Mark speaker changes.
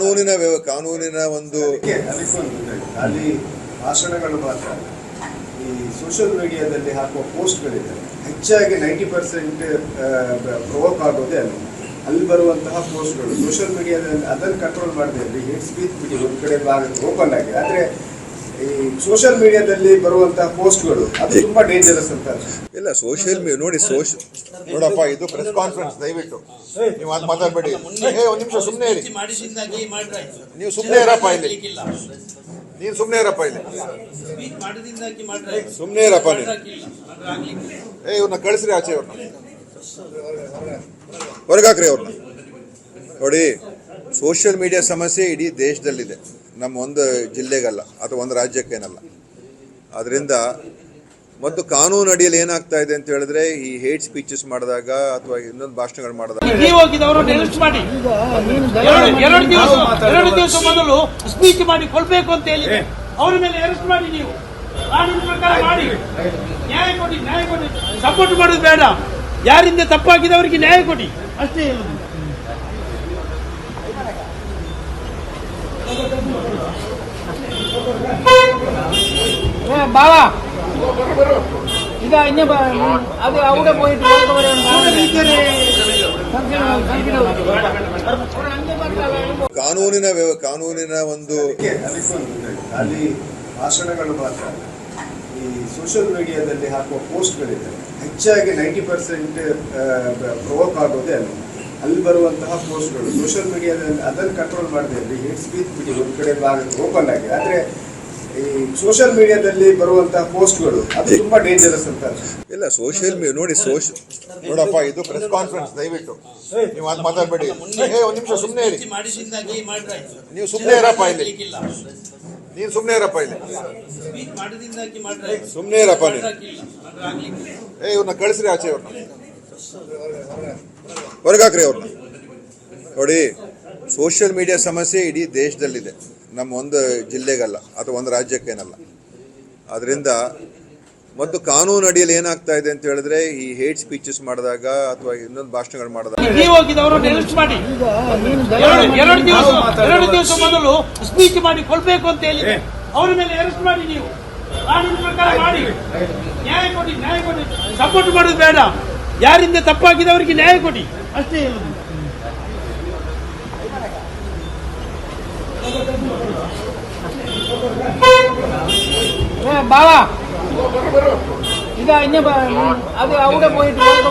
Speaker 1: ಕಾನೂನಿನ ಕಾನೂನಿನ ಒಂದು.
Speaker 2: ಅಲ್ಲಿ ಭಾಷಣಗಳು ಮಾತ್ರ ಈ ಸೋಷಿಯಲ್ ಮೀಡಿಯಾದಲ್ಲಿ ಹಾಕುವ ಪೋಸ್ಟ್ಗಳಿದೆ ಹೆಚ್ಚಾಗಿ ನೈಂಟಿ ಪರ್ಸೆಂಟ್ ಪ್ರೊವೋಕ್ ಆಗೋದೇ ಅಲ್ಲಿ. ಅಲ್ಲಿ ಬರುವಂತಹ ಪೋಸ್ಟ್ಗಳು ಸೋಷಿಯಲ್ ಮೀಡಿಯಾದಲ್ಲಿ ಅದನ್ನು ಕಂಟ್ರೋಲ್ ಮಾಡದೆ ಹೇಟ್ ಸ್ಪೀಚ್ ಬಿಡಿ, ಒಂದು ಕಡೆ ಭಾಗ ಓಪನ್ ಆಗಿದೆ ಆದರೆ ಈ ಸೋಷಿಯಲ್ ಮೀಡಿಯಾದಲ್ಲಿ ಬರುವಂತಹ ಪೋಸ್ಟ್ಗಳು ಅದು ತುಂಬಾ ಡೇಂಜರಸ್ ಅಂತ
Speaker 1: ಇಲ್ಲ ಸೋಷಿಯಲ್ ಮೀ ನೋಡಿ ಸೋಷಿಯಲ್ ನೋಡಪ್ಪ ಇದು ಪ್ರೆಸ್ ಕಾನ್ಫರೆನ್ಸ್ ದಯವಿಟ್ಟು. ನೀವು ಅದು ಮಾತಾಡಬೇಡಿ. ಏ ಒಂದು ನಿಮಿಷ ಸುಮ್ಮನೆ ಇರಿ. ನೀವು ಸುಮ್ಮನೆ ಇರಪ್ಪ ಇಲ್ಲಿ. ನೀನು ಸುಮ್ಮನೆ ಇರಪ್ಪ ಇಲ್ಲಿ. ಸುಮ್ಮನೆ ಇರಪ್ಪ ನೀನು ಏ ಇವ್ರನ್ನ ಕಳಿಸ್ರಿ ಆಚೆ ಇವ್ರನ್ನ ಹೊರಗಾಕ್ರಿ ಅವ್ರನ್ನ ನೋಡಿ. ಸೋಷಿಯಲ್ ಮೀಡಿಯಾ ಸಮಸ್ಯೆ ಇಡೀ ದೇಶದಲ್ಲಿದೆ. ನಮ್ಮ ಒಂದು ಜಿಲ್ಲೆಗಲ್ಲ, ಅಥವಾ ಒಂದು ರಾಜ್ಯಕ್ಕೇನಲ್ಲ. ಅದರಿಂದ ಮತ್ತು ಕಾನೂನು ಅಡಿಯಲ್ಲಿ ಏನಾಗ್ತಾ ಇದೆ ಅಂತ ಹೇಳಿದ್ರೆ, ಈ ಹೇಟ್ ಸ್ಪೀಚಸ್ ಮಾಡಿದಾಗ ಅಥವಾ ಇನ್ನೊಂದು ಭಾಷಣಗಳು ಮಾಡಿದಾಗ
Speaker 3: ಎರಡು ದಿವಸ ಸ್ಪೀಚ್ ಮಾಡಿ ಕೊಡ್ಬೇಕು ಅಂತ ಹೇಳಿ ಅವ್ರ ಮೇಲೆ ಅರೆಸ್ಟ್ ಮಾಡಿ ನೀವು. ಸಪೋರ್ಟ್ ಮಾಡೋದು ಬೇಡ. ಯಾರಿಂದ ತಪ್ಪಾಗಿದೆ ಅವರಿಗೆ ನ್ಯಾಯ ಕೊಡಿ. ಅಷ್ಟೇ ಹೇಳುದು.
Speaker 4: బావా ఇక
Speaker 1: ಕಾನೂನಿನ ಕಾನೂನಿನ ಒಂದು
Speaker 2: ಅಲ್ಲಿ ಭಾಷಣಗಳು ಮಾತ್ರ. ಈ ಸೋಷಿಯಲ್ ಮೀಡಿಯಾದಲ್ಲಿ ಹಾಕುವ ಪೋಸ್ಟ್ಗಳಿದೆ ಹೆಚ್ಚಾಗಿ ನೈಂಟಿ ಪರ್ಸೆಂಟ್ ಪ್ರೊವೋಕ್ ಆಗೋದೇ ಅಲ್ಲಿ. ಅಲ್ಲಿ ಬರುವಂತಹ ಪೋಸ್ಟ್ಗಳು ಸೋಷಿಯಲ್ ಮೀಡಿಯಾದಲ್ಲಿ ಅದನ್ನು ಕಂಟ್ರೋಲ್ ಮಾಡದೆ ಇರಲಿ ಹೇಟ್ ಸ್ಪೀಚ್ ಬಿಡಿ ಒಂದು ಕಡೆ ಓಪನ್ ಆಗಿ. ಆದರೆ ಈ ಸೋಷಿಯಲ್ ಮೀಡಿಯಾದಲ್ಲಿ ಬರುವಂತಹ ಪೋಸ್ಟ್ಗಳು ಅದು ತುಂಬಾ ಡೇಂಜರಸ್ ಅಂತ
Speaker 1: ಇಲ್ಲ ಸೋಷಿಯಲ್ ಮೀಡಿಯಾ ನೋಡಿ ಸೋಷಿಯಲ್ ನೋಡಪ್ಪ ಇದು ಪ್ರೆಸ್ ಕಾನ್ಫರೆನ್ಸ್ ದಯವಿಟ್ಟು. ನೀವು ಅದು ಮಾತಾಡಬೇಡಿ. ಏ ಒಂದು ನಿಮಿಷ ಸುಮ್ಮನೆ ಇರಿ. ನೀವು ಸುಮ್ಮನೆ ಇರಪ್ಪ ಇಲ್ಲಿ. ನೀನು ಸುಮ್ಮನೆ ಇರಪ್ಪ ಇಲ್ಲಿ. ಸುಮ್ಮನೆ ಇರಪ್ಪ
Speaker 3: ನೀವು
Speaker 1: ಏ ಇವ್ರನ್ನ ಕಳಿಸ್ರಿ ಆಚೆ ಇವ್ರನ್ನ ಹೊರಗಾಕ್ರಿ ಅವ್ರನ್ನ ನೋಡಿ ಸೋಷಿಯಲ್ ಮೀಡಿಯಾ ಸಮಸ್ಯೆ ಇಡೀ ದೇಶದಲ್ಲಿದೆ. ನಮ್ಮ ಒಂದು ಜಿಲ್ಲೆಗಲ್ಲ ಅಥವಾ ಒಂದು ರಾಜ್ಯಕ್ಕೇನಲ್ಲ. ಅದರಿಂದ ಮತ್ತು ಕಾನೂನು ಅಡಿಯಲ್ಲಿ ಏನಾಗ್ತಾ ಇದೆ ಅಂತ ಹೇಳಿದ್ರೆ ಈ ಹೇಟ್ ಸ್ಪೀಚಸ್ ಮಾಡಿದಾಗ ಅಥವಾ ಇನ್ನೊಂದು ಭಾಷಣಗಳು ಮಾಡಿದಾಗ
Speaker 3: ಎರಡು ದಿವಸ ಮೊದಲು ಸ್ಪೀಚ್ ಮಾಡಿ ಕೊಡ್ಬೇಕು ಅಂತ ಹೇಳಿ. ಅವ್ರ ಮೇಲೆ ಅರೆಸ್ಟ್ ಮಾಡಿ ನೀವು. ಕಾನೂನು ಪ್ರಕಾರ ಮಾಡಿ. ನ್ಯಾಯ ಕೊಡಿ ನ್ಯಾಯ ಕೊಡಿ. ಸಪೋರ್ಟ್ ಮಾಡೋದು ಬೇಡ. ಯಾರಿಂದ ತಪ್ಪಾಗಿದವರಿಗೆ ನ್ಯಾಯ ಕೊಡಿ ಅಷ್ಟೇ ಹೇಳುದು
Speaker 4: ബാവാ ഇത് ഇനി അത് അവിടെ പോയിട്ട് വേറെ